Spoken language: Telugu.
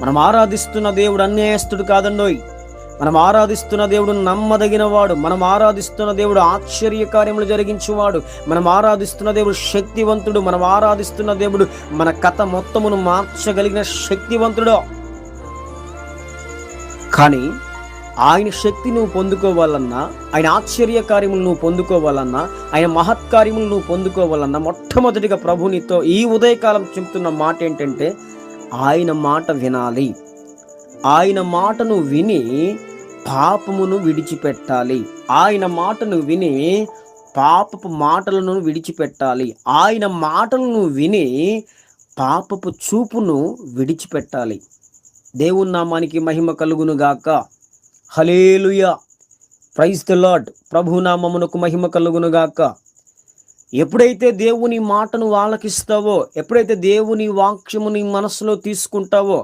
మనం ఆరాధిస్తున్న దేవుడు అన్యాయస్తుడు కాదండోయ్. మనం ఆరాధిస్తున్న దేవుడు నమ్మదగిన వాడు మనం ఆరాధిస్తున్న దేవుడు ఆశ్చర్య కార్యములు జరిగించేవాడు. మనం ఆరాధిస్తున్న దేవుడు శక్తివంతుడు. మనం ఆరాధిస్తున్న దేవుడు మన కథ మొత్తమును మార్చగలిగిన శక్తివంతుడు. కానీ ఆయన శక్తి నువ్వు పొందుకోవాలన్నా ఆయన ఆశ్చర్య కార్యములు నువ్వు పొందుకోవాలన్నా ఆయన మహత్కార్యములు నువ్వు పొందుకోవాలన్నా మొట్టమొదటిగా ప్రభు నీతో ఈ ఉదయకాలం చెప్తున్న మాట ఏంటంటే ఆయన మాట వినాలి. ఆయన మాటను విని పాపమును విడిచిపెట్టాలి. ఆయన మాటను విని పాపపు మాటలను విడిచిపెట్టాలి. ఆయన మాటలను విని పాపపు చూపును విడిచిపెట్టాలి. దేవుని నామానికి మహిమ కలుగును గాక. హలేలుయ ప్రైజ్ ద లాడ్ ప్రభునామమునకు మహిమ కలుగునుగాక ఎప్పుడైతే దేవుని మాటను వాళ్ళకిస్తావో ఎప్పుడైతే దేవుని వాక్యముని మనసులో తీసుకుంటావో